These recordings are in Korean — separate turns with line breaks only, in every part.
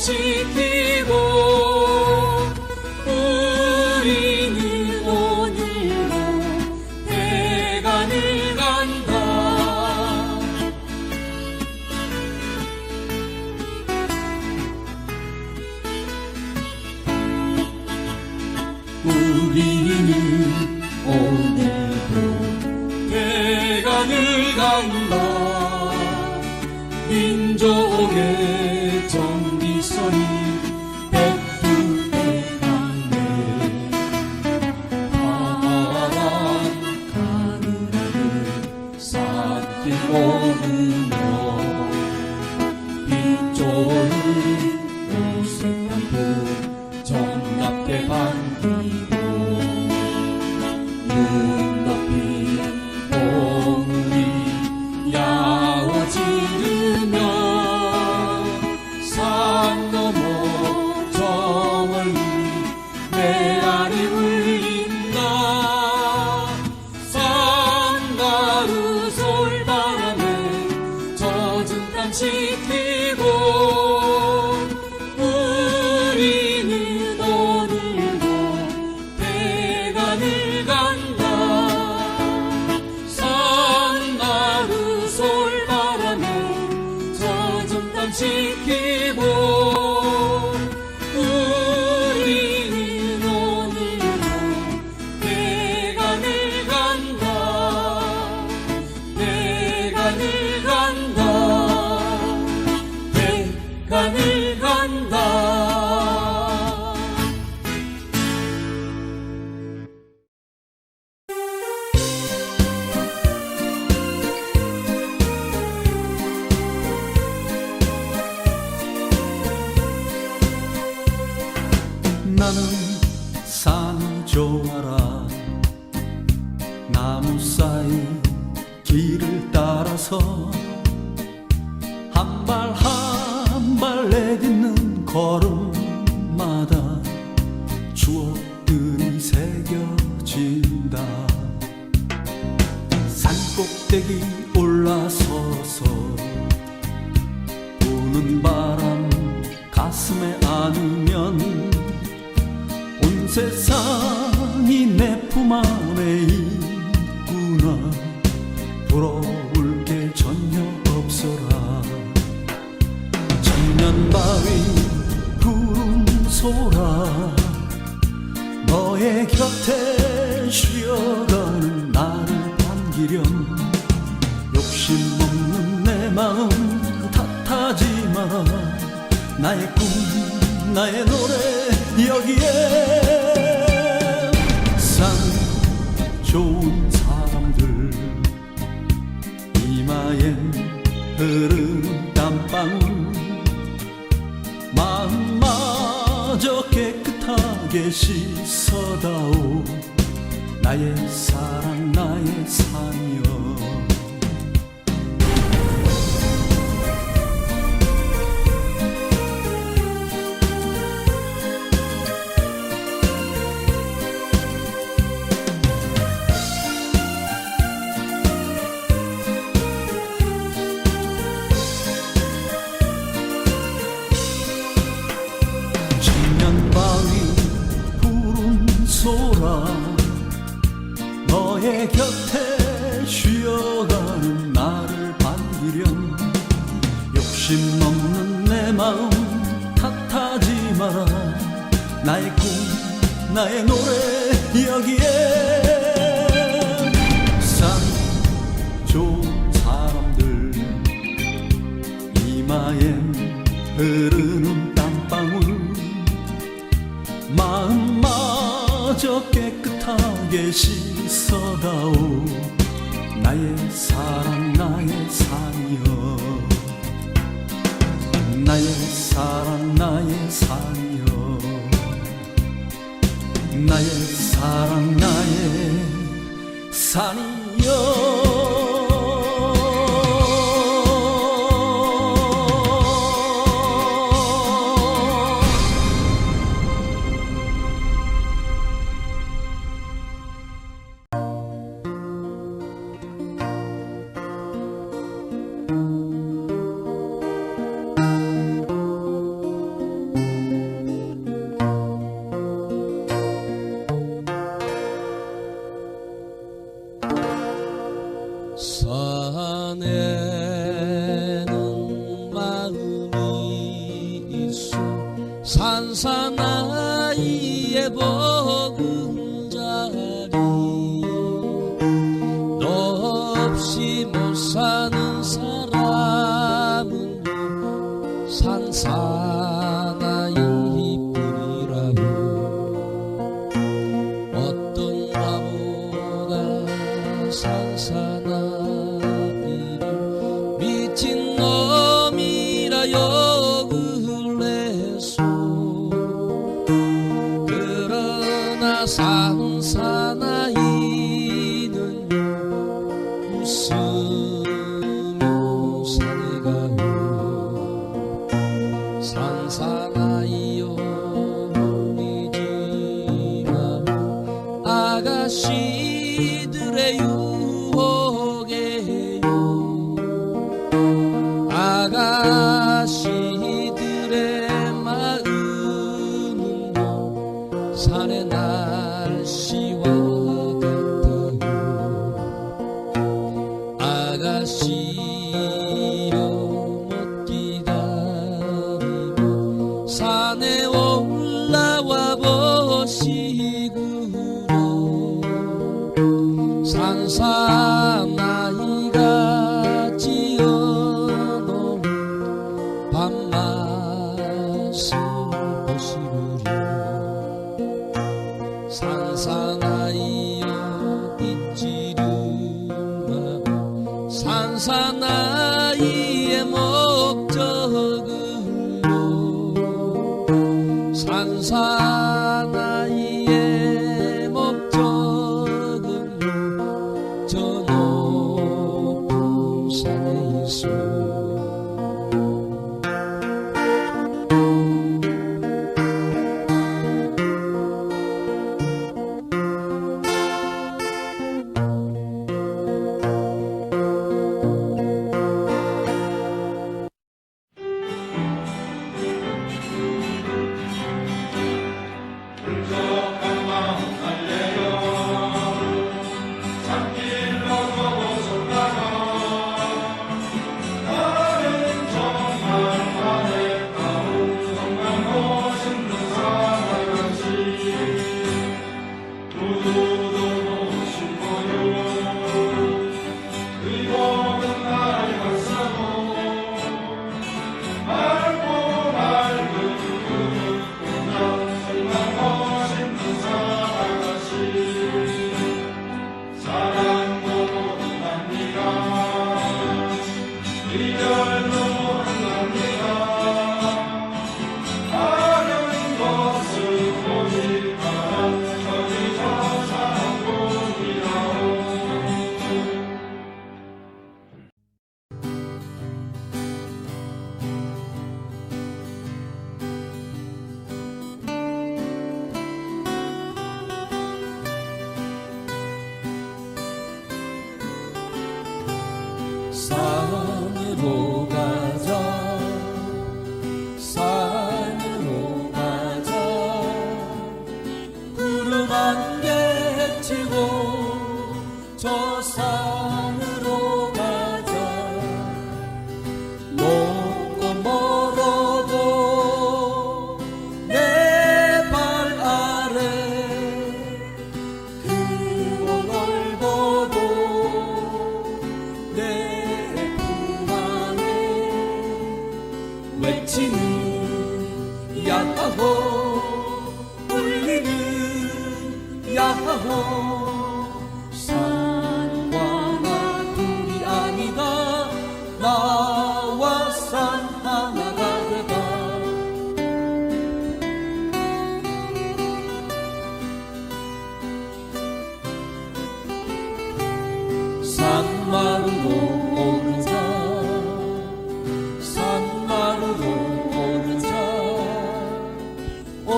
music 세상이 내 품 안에 있구나. 부러울 게 전혀 없어라. 천년 바위 구름 소라. 너의 곁에 쉬어가는 나를 반기렴. 욕심 없는 내 마음 탓하지 마. 나의 꿈 나의 노래 여기에 좋은 사람들. 이마엔 흐르는 땀방울 마음마저 깨끗하게 씻어다오. 나의 사랑 나의 사이 너의 곁에 쉬어가는 나를 반기렴. 욕심 없는 내 마음 탓하지 마라. 나의 꿈 나의 노래 여기에 상 좋은 사람들 이마엔 흐르는 땀방울 마음마저 깨끗하게 씻 어다오. 나의 사랑 나의 사이여. 나의 사랑 나의 사이여. 나의 사랑 나의 사이
산 산사 기다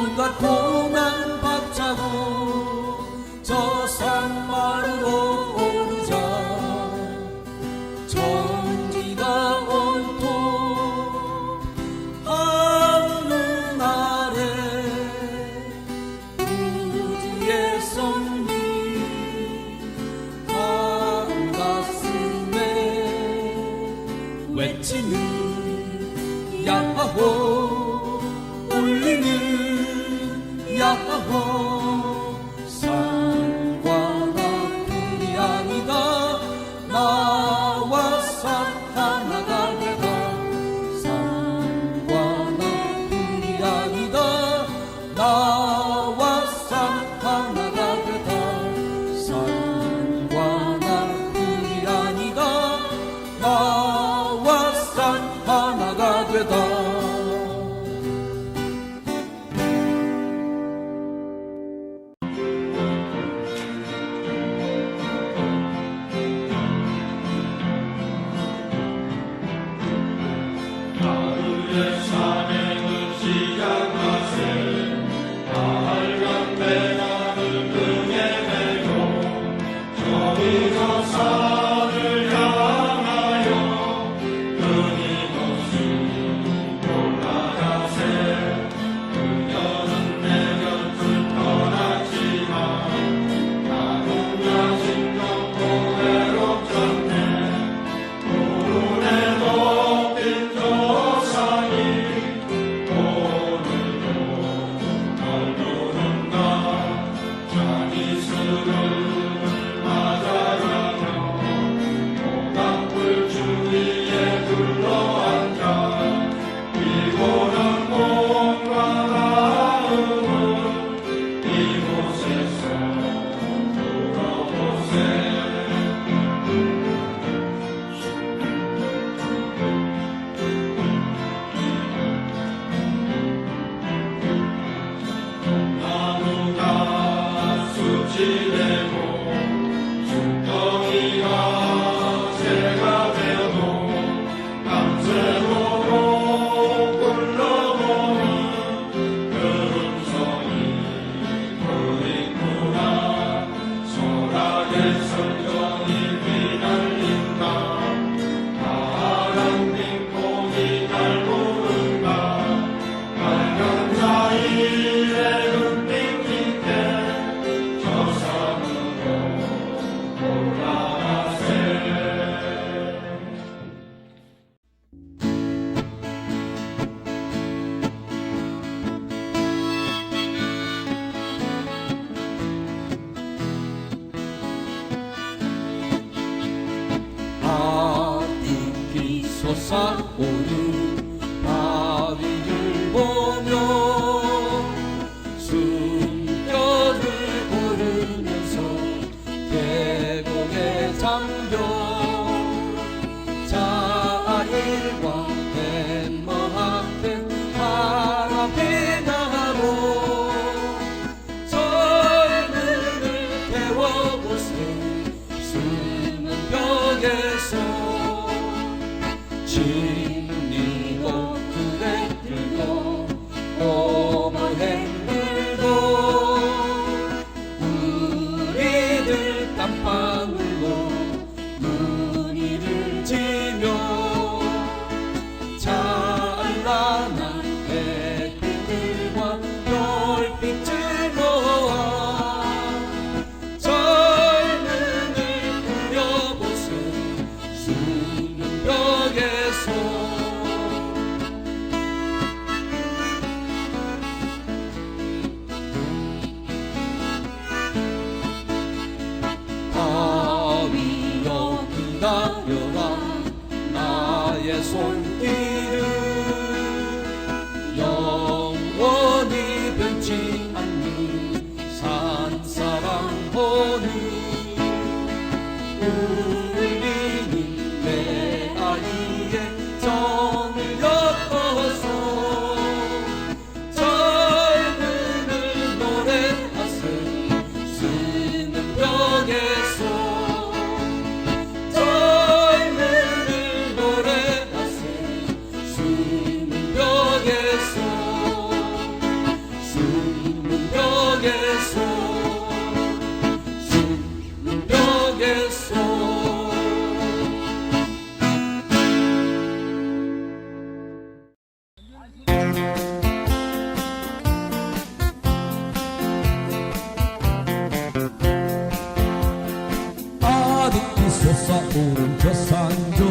온갖 고난 박차고 Jesus. 아득히 솟아오른 저 산정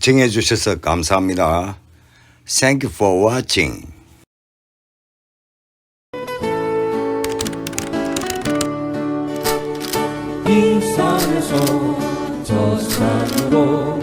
시청해 주셔서 감사합니다. Thank you for watching.
이 산에서 저 산으로